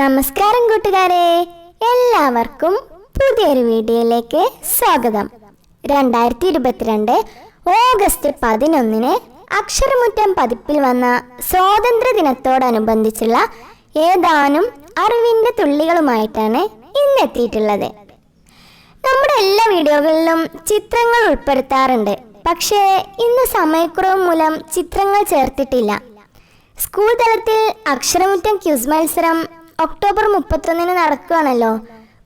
നമസ്കാരം കൂട്ടുകാരെ. എല്ലാവർക്കും പുതിയൊരു വീഡിയോയിലേക്ക് സ്വാഗതം. രണ്ടായിരത്തി ഇരുപത്തിരണ്ട് ഓഗസ്റ്റ് പതിനൊന്നിന് അക്ഷരമുറ്റം പതിപ്പിൽ വന്ന സ്വാതന്ത്ര്യ ദിനത്തോടനുബന്ധിച്ചുള്ള ഏതാനും അറിവിന്റെ തുള്ളികളുമായിട്ടാണ് ഇന്ന് എത്തിയിട്ടുള്ളത് നമ്മുടെ എല്ലാ വീഡിയോകളിലും ചിത്രങ്ങൾ ഉൾപ്പെടുത്താറുണ്ട്. പക്ഷേ ഇന്ന് സമയക്കുറവ് മൂലം ചിത്രങ്ങൾ ചേർത്തിട്ടില്ല. സ്കൂൾ തലത്തിൽ അക്ഷരമുറ്റം ക്യൂസ് മത്സരം ഒക്ടോബർ മുപ്പത്തൊന്നിന് നടക്കുകയാണല്ലോ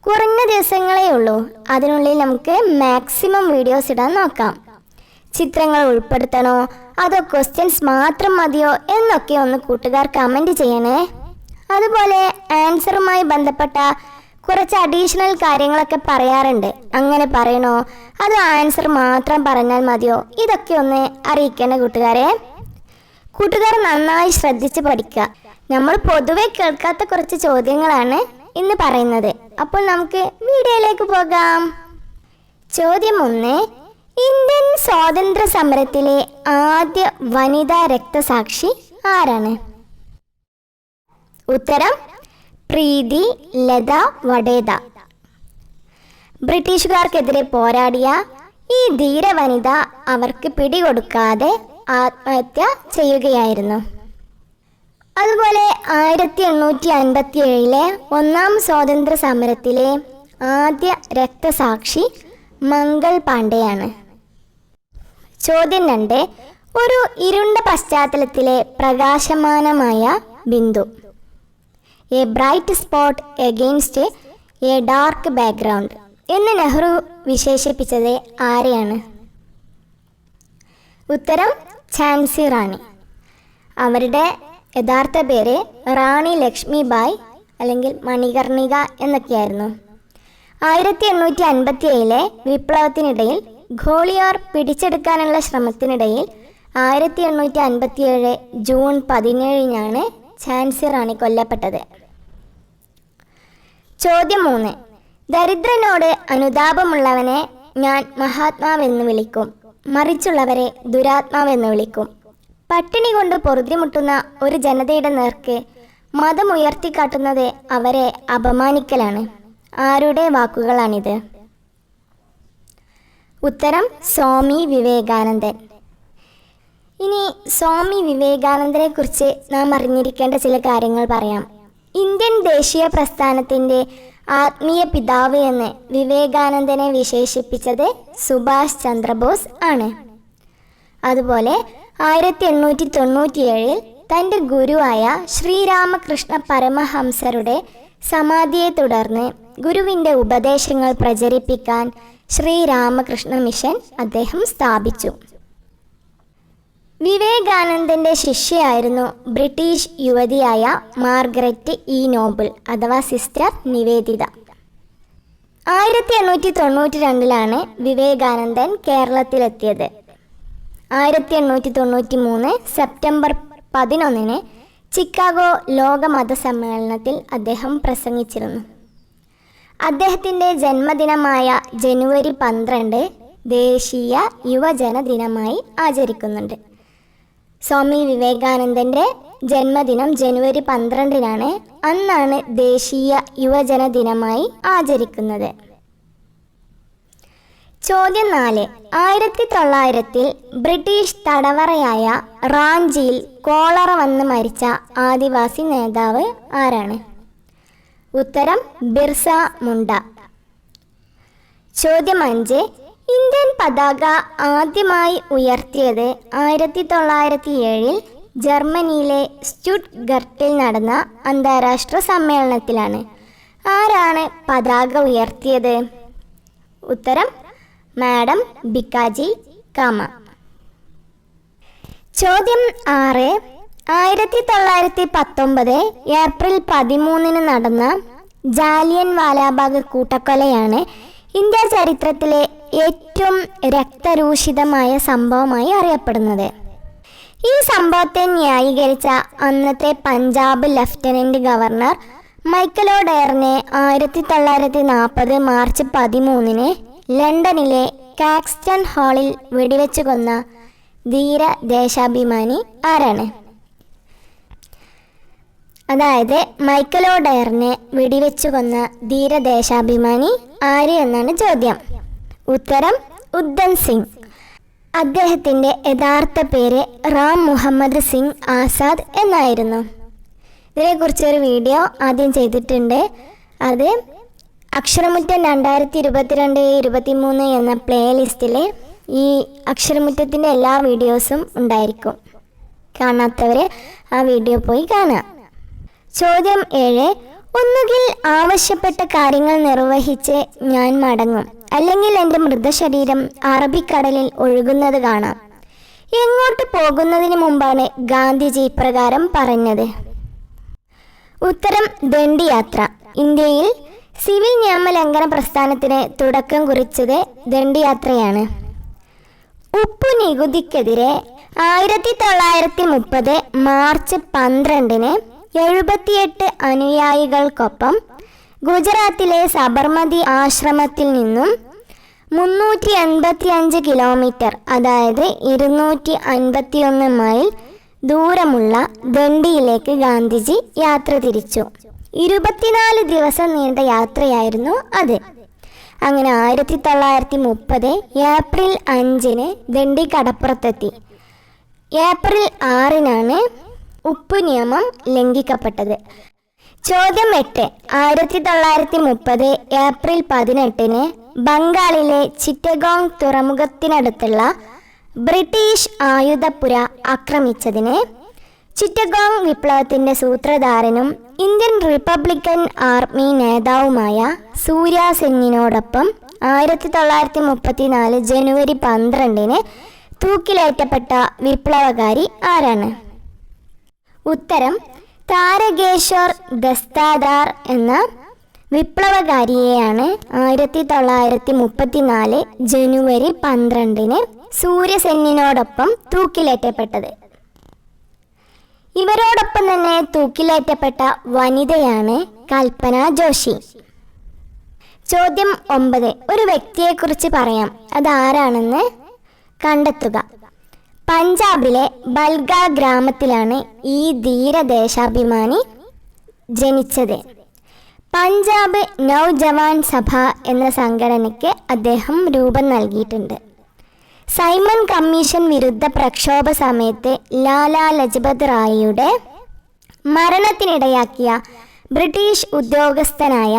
കുറഞ്ഞ ദിവസങ്ങളേ ഉള്ളൂ. അതിനുള്ളിൽ നമുക്ക് മാക്സിമം വീഡിയോസ് ഇടാൻ നോക്കാം. ചിത്രങ്ങൾ ഉൾപ്പെടുത്തണോ? അതോ ക്വസ്റ്റ്യൻസ് മാത്രം മതിയോ? എന്നൊക്കെ ഒന്ന് കൂട്ടുകാർ കമന്റ് ചെയ്യണേ. അതുപോലെ ആൻസറുമായി ബന്ധപ്പെട്ട കുറച്ച് അഡീഷണൽ കാര്യങ്ങളൊക്കെ പറയാറുണ്ട്. അങ്ങനെ പറയണോ? അതോ ആൻസർ മാത്രം പറഞ്ഞാൽ മതിയോ? ഇതൊക്കെ ഒന്ന് അറിയിക്കണേ കൂട്ടുകാരെ. കൂട്ടുകാർ നന്നായി ശ്രദ്ധിച്ച് പഠിക്കുക. നമ്മൾ പൊതുവെ കേൾക്കാത്ത കുറച്ച് ചോദ്യങ്ങളാണ് ഇന്ന് പറയുന്നത്. അപ്പോൾ നമുക്ക് വീഡിയോയിലേക്ക് പോകാം. ചോദ്യം ഒന്ന് ഇന്ത്യൻ സ്വാതന്ത്ര്യ സമരത്തിലെ ആദ്യ വനിതാ രക്തസാക്ഷി ആരാണ്? ഉത്തരം പ്രീതി ലത വടേത. ബ്രിട്ടീഷുകാർക്കെതിരെ പോരാടിയ ഈ ധീര വനിത അവർക്ക് പിടികൊടുക്കാതെ ആത്മഹത്യ ചെയ്യുകയായിരുന്നു. അതുപോലെ ആയിരത്തി എണ്ണൂറ്റി അൻപത്തി ഏഴിലെ ഒന്നാം സ്വാതന്ത്ര്യ സമരത്തിലെ ആദ്യ രക്തസാക്ഷി മംഗൾ പാണ്ഡെയാണ്. ചോദ്യം രണ്ട്. ഒരു ഇരുണ്ട പശ്ചാത്തലത്തിലെ പ്രകാശമാനമായ Bindu. A bright spot against a dark background എന്ന് നെഹ്റു വിശേഷിപ്പിച്ചത് ആരെയാണ്? ഉത്തരം ഝാൻസി റാണി. അവരുടെ യഥാർത്ഥ പേര് റാണി ലക്ഷ്മിബായ് അല്ലെങ്കിൽ മണികർണിക എന്നൊക്കെയായിരുന്നു. ആയിരത്തി എണ്ണൂറ്റി അൻപത്തി ഏഴിലെ വിപ്ലവത്തിനിടയിൽ ഘോളിയോർ പിടിച്ചെടുക്കാനുള്ള ശ്രമത്തിനിടയിൽ ആയിരത്തി എണ്ണൂറ്റി അൻപത്തി ഏഴ് ജൂൺ പതിനേഴിനാണ് ഝാൻസി റാണി കൊല്ലപ്പെട്ടത്. ചോദ്യം മൂന്ന്. ദരിദ്രനോട് അനുതാപമുള്ളവനെ ഞാൻ മഹാത്മാവെന്ന് വിളിക്കും. മറിച്ചുള്ളവരെ ദുരാത്മാവെന്ന് വിളിക്കും. പട്ടിണി കൊണ്ട് പൊറുതിമുട്ടുന്ന ഒരു ജനതയുടെ നേർക്ക് മതം ഉയർത്തിക്കാട്ടുന്നത് അവരെ അപമാനിക്കലാണ്. ആരുടെ വാക്കുകളാണിത്? ഉത്തരം സ്വാമി വിവേകാനന്ദൻ. ഇനി സ്വാമി വിവേകാനന്ദനെ കുറിച്ച് നാം അറിഞ്ഞിരിക്കേണ്ട ചില കാര്യങ്ങൾ പറയാം. ഇന്ത്യൻ ദേശീയ പ്രസ്ഥാനത്തിന്റെ ആത്മീയ പിതാവ് എന്ന് വിവേകാനന്ദനെ വിശേഷിപ്പിച്ചത് സുഭാഷ് ചന്ദ്രബോസ് ആണ്. അതുപോലെ ആയിരത്തി എണ്ണൂറ്റി തൊണ്ണൂറ്റിയേഴിൽ തന്റെ ഗുരുവായ ശ്രീരാമകൃഷ്ണ പരമഹംസരുടെ സമാധിയെ തുടർന്ന് ഗുരുവിന്റെ ഉപദേശങ്ങൾ പ്രചരിപ്പിക്കാൻ ശ്രീരാമകൃഷ്ണ മിഷൻ അദ്ദേഹം സ്ഥാപിച്ചു. വിവേകാനന്ദന്റെ ശിഷ്യയായിരുന്നു ബ്രിട്ടീഷ് യുവതിയായ മാർഗരറ്റ് ഇ നോബിൾ അഥവാ സിസ്റ്റർ നിവേദിത. ആയിരത്തി എണ്ണൂറ്റി തൊണ്ണൂറ്റി രണ്ടിലാണ് വിവേകാനന്ദൻ കേരളത്തിലെത്തിയത്. ആയിരത്തി എണ്ണൂറ്റി തൊണ്ണൂറ്റി മൂന്ന് സെപ്റ്റംബർ പതിനൊന്നിന് ചിക്കാഗോ ലോക മതസമ്മേളനത്തിൽ അദ്ദേഹം പ്രസംഗിച്ചിരുന്നു. അദ്ദേഹത്തിന്റെ ജന്മദിനമായ ജനുവരി പന്ത്രണ്ട് ദേശീയ യുവജന ദിനമായി ആചരിക്കുന്നുണ്ട്. സ്വാമി വിവേകാനന്ദന്റെ ജന്മദിനം ജനുവരി പന്ത്രണ്ടിനാണ് അന്നാണ് ദേശീയ യുവജന ദിനമായി ആചരിക്കുന്നത്. ചോദ്യം നാല്. ആയിരത്തി തൊള്ളായിരത്തിൽ ബ്രിട്ടീഷ് തടവറയായ റാഞ്ചിയിൽ കോളറ വന്ന് മരിച്ച ആദിവാസി നേതാവ് ആരാണ്? ഉത്തരം ബിർസ മുണ്ട. ചോദ്യം അഞ്ച്. ഇന്ത്യൻ പതാക ആദ്യമായി ഉയർത്തിയത് ആയിരത്തി തൊള്ളായിരത്തി ഏഴിൽ ജർമ്മനിയിലെ സ്റ്റുട്ട്ഗർട്ടിൽ നടന്ന അന്താരാഷ്ട്ര സമ്മേളനത്തിലാണ്. ആരാണ് പതാക ഉയർത്തിയത്? ഉത്തരം മാഡം ബിക്കാജി കാമ. ചോദ്യം ആറ്. ആയിരത്തി തൊള്ളായിരത്തി പത്തൊമ്പത് ഏപ്രിൽ പതിമൂന്നിന് നടന്ന ജാലിയൻ വാലാബാഗ് കൂട്ടക്കൊലയാണ് ഇന്ത്യ ചരിത്രത്തിലെ ഏറ്റവും രക്തരൂഷിതമായ സംഭവമായി അറിയപ്പെടുന്നത്. ഈ സംഭവത്തെ ന്യായീകരിച്ച അന്നത്തെ Punjab lieutenant governor Michael O ഡയറിനെ ആയിരത്തി തൊള്ളായിരത്തി നാൽപ്പത് മാർച്ച് പതിമൂന്നിന് ലണ്ടനിലെ കാക്സ്റ്റൺ ഹാളിൽ വെടിവെച്ചു കൊന്ന ധീര ദേശാഭിമാനി ആരാണ്? അതായത് മൈക്കലോ ഡയറിനെ വെടിവെച്ചു കൊന്ന ധീര ദേശാഭിമാനി ആര് എന്നാണ് ചോദ്യം. ഉത്തരം ഉദ്ധൻ സിംഗ്. അദ്ദേഹത്തിന്റെ യഥാർത്ഥ പേര് റാം മുഹമ്മദ് സിംഗ് ആസാദ് എന്നായിരുന്നു. ഇതിനെക്കുറിച്ചൊരു വീഡിയോ ആദ്യം ചെയ്തിട്ടുണ്ട്. അത് അക്ഷരമുറ്റം രണ്ടായിരത്തി ഇരുപത്തിരണ്ട് ഇരുപത്തി മൂന്ന് എന്ന പ്ലേലിസ്റ്റിലെ ഈ അക്ഷരമുറ്റത്തിന്റെ എല്ലാ വീഡിയോസും ഉണ്ടായിരിക്കും. കാണാത്തവരെ ആ വീഡിയോ പോയി കാണുക. ചോദ്യം ഏഴ് ഒന്നുകിൽ ആവശ്യപ്പെട്ട കാര്യങ്ങൾ നിർവഹിച്ച് ഞാൻ മടങ്ങും അല്ലെങ്കിൽ എന്റെ മൃതശരീരം അറബിക്കടലിൽ ഒഴുകുന്നത് കാണാം. എങ്ങോട്ട് പോകുന്നതിന് മുമ്പാണ് ഗാന്ധിജി ഇപ്രകാരം പറഞ്ഞത്. ഉത്തരം ദണ്ഡിയാത്ര ഇന്ത്യയിൽ സിവിൽ നിയമലംഘന പ്രസ്ഥാനത്തിന് തുടക്കം കുറിച്ചത് ദണ്ഡിയാത്രയാണ്. ഉപ്പു നികുതിക്കെതിരെ ആയിരത്തി തൊള്ളായിരത്തി മുപ്പത് മാർച്ച് പന്ത്രണ്ടിന് എഴുപത്തിയെട്ട് അനുയായികൾക്കൊപ്പം ഗുജറാത്തിലെ സബർമതി ആശ്രമത്തിൽ നിന്നും മുന്നൂറ്റി എൺപത്തി അഞ്ച് കിലോമീറ്റർ അതായത് ഇരുന്നൂറ്റി അൻപത്തിയൊന്ന് മൈൽ ദൂരമുള്ള ദണ്ഡിയിലേക്ക് ഗാന്ധിജി യാത്ര തിരിച്ചു. ഇരുപത്തിനാല് ദിവസം നീണ്ട യാത്രയായിരുന്നു അത്. അങ്ങനെ ആയിരത്തി തൊള്ളായിരത്തി മുപ്പത് ഏപ്രിൽ അഞ്ചിന് ദണ്ഡി കടപ്പുറത്തെത്തി ഏപ്രിൽ ആറിനാണ് ഉപ്പ് നിയമം ലംഘിക്കപ്പെട്ടത്. ചോദ്യം എട്ട്. ആയിരത്തി തൊള്ളായിരത്തി മുപ്പത് ഏപ്രിൽ പതിനെട്ടിന് ബംഗാളിലെ ചിറ്റഗോങ് തുറമുഖത്തിനടുത്തുള്ള ബ്രിട്ടീഷ് ആയുധപ്പുര ആക്രമിച്ചതിന് ചിറ്റഗോങ് വിപ്ലവത്തിന്റെ സൂത്രധാരനും ഇന്ത്യൻ റിപ്പബ്ലിക്കൻ ആർമി നേതാവുമായ സൂര്യ സെന്നിനോടൊപ്പം ആയിരത്തി തൊള്ളായിരത്തി മുപ്പത്തിനാല് ജനുവരി പന്ത്രണ്ടിന് തൂക്കിലേറ്റപ്പെട്ട വിപ്ലവകാരി ആരാണ്? ഉത്തരം താരകേശ്വർ ദസ്താദാർ എന്ന വിപ്ലവകാരിയെയാണ് ആയിരത്തി തൊള്ളായിരത്തി മുപ്പത്തിനാല് ജനുവരി പന്ത്രണ്ടിന് സൂര്യസെന്നിനോടൊപ്പം തൂക്കിലേറ്റപ്പെട്ടത്. ഇവരോടൊപ്പം തന്നെ തൂക്കിലേറ്റപ്പെട്ട വനിതയാണ് കൽപ്പന ജോഷി. ചോദ്യം ഒമ്പത്. ഒരു വ്യക്തിയെക്കുറിച്ച് പറയാം. അതാരാണെന്ന് കണ്ടെത്തുക. പഞ്ചാബിലെ ബൽഗ ഗ്രാമത്തിലാണ് ഈ ധീരദേശാഭിമാനി ജനിച്ചത്. പഞ്ചാബ് നവജവാൻ സഭ എന്ന സംഘടനയ്ക്ക് അദ്ദേഹം രൂപം നൽകിയിട്ടുണ്ട്. സൈമൺ കമ്മീഷൻ വിരുദ്ധ പ്രക്ഷോഭ സമയത്ത് ലാലാ ലജ്പത് റായിയുടെ മരണത്തിനിടയാക്കിയ ബ്രിട്ടീഷ് ഉദ്യോഗസ്ഥനായ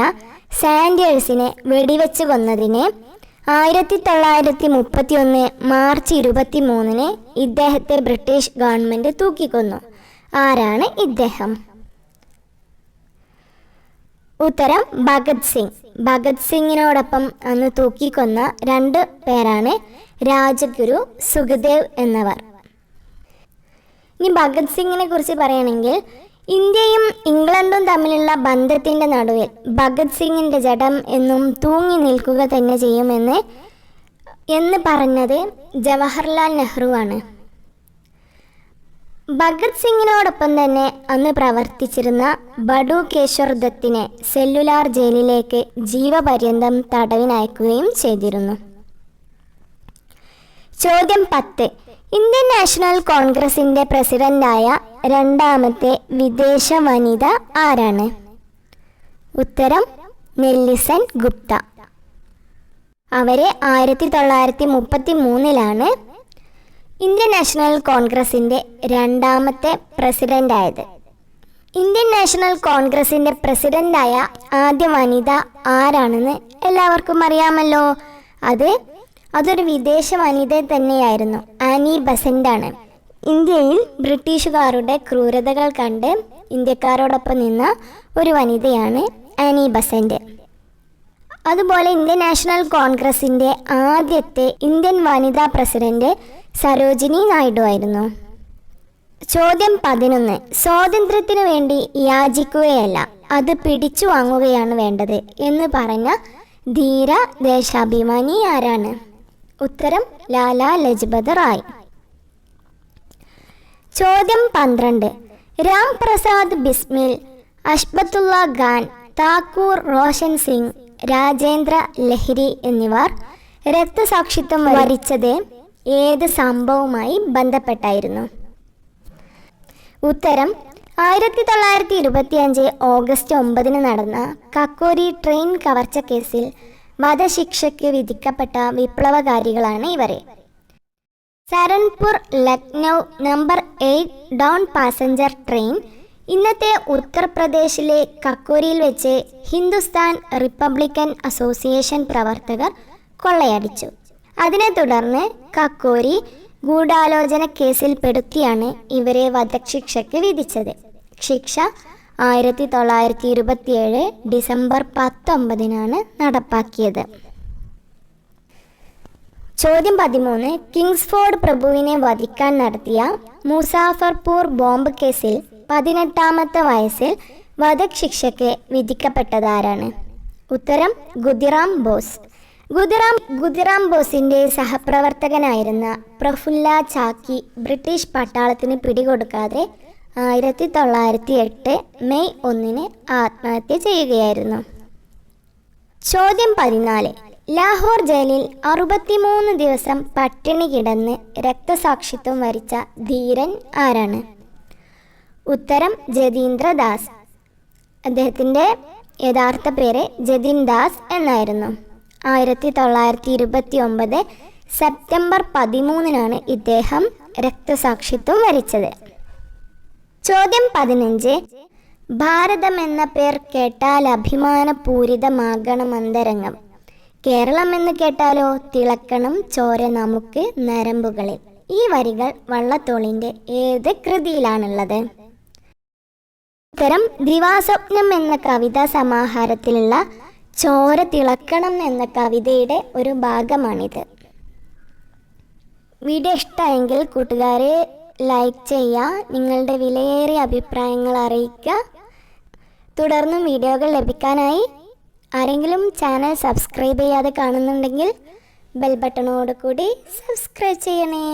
സാൻഡേഴ്സിനെ വെടിവെച്ച് കൊന്നതിന് ആയിരത്തി തൊള്ളായിരത്തി മുപ്പത്തി ഒന്ന് മാർച്ച് ഇരുപത്തി മൂന്നിന് ഇദ്ദേഹത്തെ ബ്രിട്ടീഷ് ഗവൺമെന്റ് തൂക്കിക്കൊന്നു. ആരാണ് ഇദ്ദേഹം? ഉത്തരം ഭഗത് സിംഗ്. ഭഗത് സിംഗിനോടൊപ്പം അന്ന് തൂക്കിക്കൊന്ന രണ്ട് പേരാണ് രാജഗുരു സുഖദേവ് എന്നിവർ. ഇനി ഭഗത് സിംഗിനെ കുറിച്ച് പറയുകയാണെങ്കിൽ ഇന്ത്യയും ഇംഗ്ലണ്ടും തമ്മിലുള്ള ബന്ധത്തിന്റെ നടുവിൽ ഭഗത് സിംഗിന്റെ ജഡം എന്നും തൂങ്ങി നിൽക്കുക തന്നെ ചെയ്യുമെന്ന് എന്ന് പറഞ്ഞത് ജവഹർലാൽ നെഹ്റുവാണ്. ഭഗത് സിംഗിനോടൊപ്പം തന്നെ അന്ന് പ്രവർത്തിച്ചിരുന്ന ബഡു കേശ്വർ ദത്തിനെ സെല്ലുലാർ ജയിലിലേക്ക് ജീവപര്യന്തം തടവിനയക്കുകയും ചെയ്തിരുന്നു. ചോദ്യം പത്ത്. ഇന്ത്യൻ നാഷണൽ കോൺഗ്രസിന്റെ പ്രസിഡന്റായ രണ്ടാമത്തെ വിദേശ വനിത ആരാണ്? ഉത്തരം നെല്ലിസൻ ഗുപ്ത. അവരെ ആയിരത്തി തൊള്ളായിരത്തി മുപ്പത്തി മൂന്നിലാണ് ഇന്ത്യൻ നാഷണൽ കോൺഗ്രസിന്റെ രണ്ടാമത്തെ പ്രസിഡന്റായത്. ഇന്ത്യൻ നാഷണൽ കോൺഗ്രസിന്റെ പ്രസിഡന്റായ ആദ്യ വനിത ആരാണെന്ന് എല്ലാവർക്കും അറിയാമല്ലോ. അത് അതൊരു വിദേശ വനിത തന്നെയായിരുന്നു. ആനി ബസന്റ് ആണ് ഇന്ത്യയിൽ ബ്രിട്ടീഷുകാരുടെ ക്രൂരതകൾ കണ്ട് ഇന്ത്യക്കാരോടൊപ്പം നിന്ന ഒരു വനിതയാണ് ആനി ബസന്റ്. അതുപോലെ ഇന്ത്യൻ നാഷണൽ കോൺഗ്രസിന്റെ ആദ്യത്തെ ഇന്ത്യൻ വനിതാ പ്രസിഡന്റ് സരോജിനി നായിഡു ആയിരുന്നു. ചോദ്യം പതിനൊന്ന്. സ്വാതന്ത്ര്യത്തിനു വേണ്ടി യാചിക്കുകയല്ല അത് പിടിച്ചു വാങ്ങുകയാണ് വേണ്ടത് എന്ന് പറഞ്ഞ ധീര ദേശാഭിമാനി ആരാണ്? ഉത്തരം ലാലാ ലജ്പത് റായ്. ചോദ്യം പന്ത്രണ്ട്. രാം പ്രസാദ് ബിസ്മിൽ അഷ്ബത്തുള്ള ഖാൻ താക്കൂർ റോഷൻ സിംഗ് രാജേന്ദ്ര ലഹരി എന്നിവർ രക്തസാക്ഷിത്വം വരിച്ചത് ഏത് സംഭവവുമായി ബന്ധപ്പെട്ടായിരുന്നു? ഉത്തരം ആയിരത്തി തൊള്ളായിരത്തി ഇരുപത്തിയഞ്ച് ഓഗസ്റ്റ് ഒമ്പതിന് നടന്ന കക്കോരി ട്രെയിൻ കവർച്ച കേസിൽ വധശിക്ഷയ്ക്ക് വിധിക്കപ്പെട്ട വിപ്ലവകാരികളാണ് ഇവരെ. Saharanpur Lucknow number eight down passenger train ഇന്നത്തെ ഉത്തർപ്രദേശിലെ കക്കോരിയിൽ വെച്ച് ഹിന്ദുസ്ഥാൻ റിപ്പബ്ലിക്കൻ അസോസിയേഷൻ പ്രവർത്തകർ കൊള്ളയടിച്ചു. അതിനെ തുടർന്ന് കക്കോരി ഗൂഢാലോചന കേസിൽ പെടുത്തിയാണ് ഇവരെ വധശിക്ഷയ്ക്ക് വിധിച്ചത്. ശിക്ഷ ആയിരത്തി തൊള്ളായിരത്തി ഇരുപത്തിയേഴ് ഡിസംബർ പത്തൊമ്പതിനാണ് നടപ്പാക്കിയത്. ചോദ്യം പതിമൂന്ന്. കിങ്സ്ഫോർഡ് പ്രഭുവിനെ വധിക്കാൻ നടത്തിയ മുസാഫർപൂർ ബോംബ് കേസിൽ പതിനെട്ടാമത്തെ വയസ്സിൽ വധശിക്ഷയ്ക്ക് വിധിക്കപ്പെട്ടതാരാണ്? ഉത്തരം ഗുദിറാം ബോസ്. ഗുദിറാം ഗുജറാം ബോസിന്റെ സഹപ്രവർത്തകനായിരുന്ന പ്രഫുല്ല ചാക്കി ബ്രിട്ടീഷ് പട്ടാളത്തിന് പിടികൊടുക്കാതെ ആയിരത്തി തൊള്ളായിരത്തി എട്ട് മെയ് ഒന്നിന് ആത്മഹത്യ ചെയ്യുകയായിരുന്നു. ചോദ്യം പതിനാല്. ലാഹോർ ജയിലിൽ അറുപത്തിമൂന്ന് ദിവസം പട്ടിണി കിടന്ന് രക്തസാക്ഷിത്വം വരിച്ച ധീരൻ ആരാണ്? ഉത്തരം ജതീന്ദ്ര ദാസ്. അദ്ദേഹത്തിന്റെ യഥാർത്ഥ പേര് ജതിൻ എന്നായിരുന്നു. ആയിരത്തി തൊള്ളായിരത്തി ഇരുപത്തി ഒമ്പത് സെപ്റ്റംബർ പതിമൂന്നിനാണ് ഇദ്ദേഹം രക്തസാക്ഷിത്വം വരിച്ചത്. ചോദ്യം പതിനഞ്ച്. ഭാരതം എന്ന പേർ കേട്ടാൽ അഭിമാനപൂരിതമാകണം അന്തരംഗം കേരളം എന്ന് കേട്ടാലോ തിളക്കണം ചോര നമുക്ക് നരമ്പുകളിൽ. ഈ വരികൾ വള്ളത്തോളിന്റെ ഏത് കൃതിയിലാണുള്ളത്? ഉത്തരം ദിവാസ്വപ്നം എന്ന കവിതാ സമാഹാരത്തിലുള്ള ചോര തിളക്കണം എന്ന കവിതയുടെ ഒരു ഭാഗമാണിത്. വീഡിയോ ഇഷ്ടമായെങ്കിൽ കൂട്ടുകാരെ ലൈക്ക് ചെയ്യുക നിങ്ങളുടെ വിലയേറിയ അഭിപ്രായങ്ങൾ അറിയിക്കുക. തുടർന്നും വീഡിയോകൾ ലഭിക്കാനായി ആരെങ്കിലും ചാനൽ സബ്സ്ക്രൈബ് ചെയ്യാതെ കാണുന്നുണ്ടെങ്കിൽ ബെൽ ബട്ടണോട് കൂടി സബ്സ്ക്രൈബ് ചെയ്യണേ.